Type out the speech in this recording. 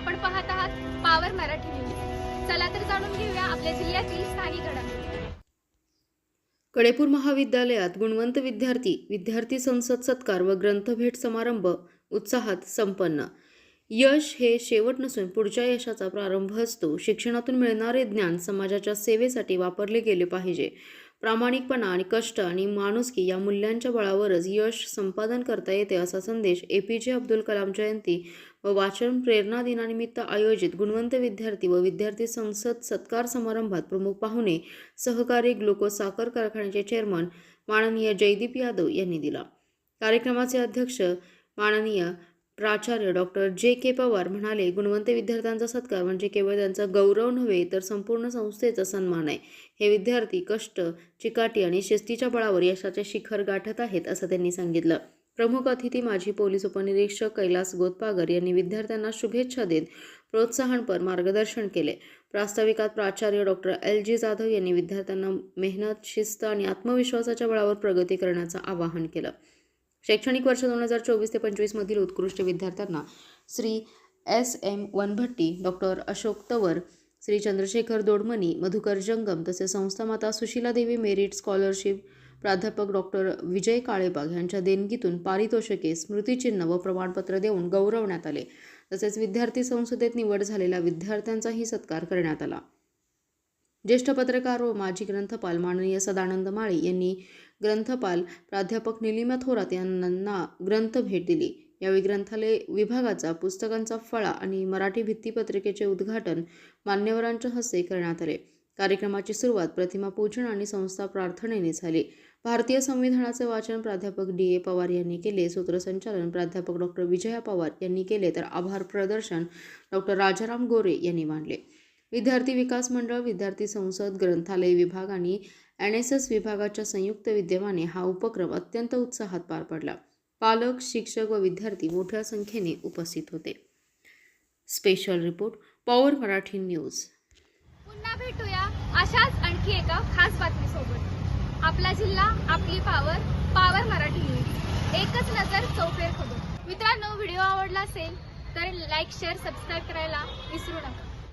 आपण पाहत आहात पावर मराठी न्यूज चला तर जाणून घेऊया आपल्या जिल्ह्यातील स्थानिक घडामोडी. कडेपूर महाविद्यालयात गुणवंत विद्यार्थी विद्यार्थी संसद सत्कार व ग्रंथभेट समारंभ उत्साहात संपन्न. यश हे शेवट नसून पुढच्या यशाचा प्रारंभ असतो. शिक्षणातून मिळणारे ज्ञान समाजाच्या सेवेसाठी वापरले गेले पाहिजे. प्रामाणिकपणा आणि कष्ट आणि माणुसकी या मूल्यांच्या बळावरच यश संपादन करता येते असा संदेश ए पी जे अब्दुल कलाम जयंती व वाचन प्रेरणा दिनानिमित्त आयोजित गुणवंत विद्यार्थी व विद्यार्थी संसद सत्कार समारंभात प्रमुख पाहुणे सहकारी ग्लुकोज साखर कारखान्याचे चेअरमन माननीय जयदीप यादव यांनी दिला. कार्यक्रमाचे अध्यक्ष माननीय प्राचार्य डॉक्टर जे के पवार म्हणाले गुणवंत विद्यार्थ्यांचा सत्कार म्हणजे केवळ त्यांचा गौरव नव्हे तर संपूर्ण संस्थेचा सन्मान आहे. हे विद्यार्थी कष्ट चिकाटी आणि शिस्तीच्या बळावर यशाचे शिखर गाठत आहेत असं त्यांनी सांगितलं. प्रमुख अतिथी माजी पोलीस उपनिरीक्षक कैलास गोतपागर यांनी विद्यार्थ्यांना शुभेच्छा देत प्रोत्साहनपर मार्गदर्शन केले. प्रास्ताविकात प्राचार्य डॉक्टर एल जी जाधव यांनी विद्यार्थ्यांना मेहनत शिस्त आणि आत्मविश्वासाच्या बळावर प्रगती करण्याचं आवाहन केलं. शैक्षणिक वर्ष दोन हजार चोवीस ते पंचवीसमधील उत्कृष्ट विद्यार्थ्यांना Shri S M Vanbhatti doctor Ashok Tawar Shri Chandrashekhar Dodmani Madhukar जंगम तसेच संस्थामाता सुशीला देवी मेरिट स्कॉलरशिप प्राध्यापक डॉक्टर विजय काळेबाग यांच्या देणगीतून पारितोषिके स्मृतिचिन्ह व प्रमाणपत्र देऊन गौरवण्यात आले. तसेच विद्यार्थी संसदेत निवड झालेल्या विद्यार्थ्यांचाही सत्कार करण्यात आला. ज्येष्ठ पत्रकार व माजी ग्रंथपाल माननीय सदानंद माळी यांनी ग्रंथपाल प्राध्यापक निलिमा थोरात यांना ग्रंथ भेट दिली. यावेळी ग्रंथालय विभागाचा पुस्तकांचा फळा आणि मराठी भित्तीपत्रिकेचे उद्घाटन मान्यवरांच्या हस्ते करण्यात आले. कार्यक्रमाची सुरुवात प्रतिमा पूजन आणि संस्था प्रार्थनेने झाली. भारतीय संविधानाचे वाचन प्राध्यापक डी. ए. पवार यांनी केले. सूत्रसंचालन प्राध्यापक डॉक्टर विजया पवार यांनी केले. तर आभार प्रदर्शन डॉक्टर राजाराम गोरे यांनी मांडले. विद्यार्थी विकास मंडळ विद्यार्थी संसद ग्रंथालय विभाग आणि एन एस एस विभागाच्या संयुक्त विद्यमाने हा उपक्रम अत्यंत उत्साहात पार पडला. पालक शिक्षक व विद्यार्थी मोठ्या संख्येने उपस्थित होते. Special report power Marathi news. पुन्हा भेटूया अशाच आणखी एका खास बातमीसोबत. आपला जिल्हा आपली पावर पावर मराठी न्यूज. एकच नजर चौफेर खबर. मित्रांनो व्हिडिओ आवडला असेल तर लाईक शेअर सबस्क्राईब करायला विसरू नका.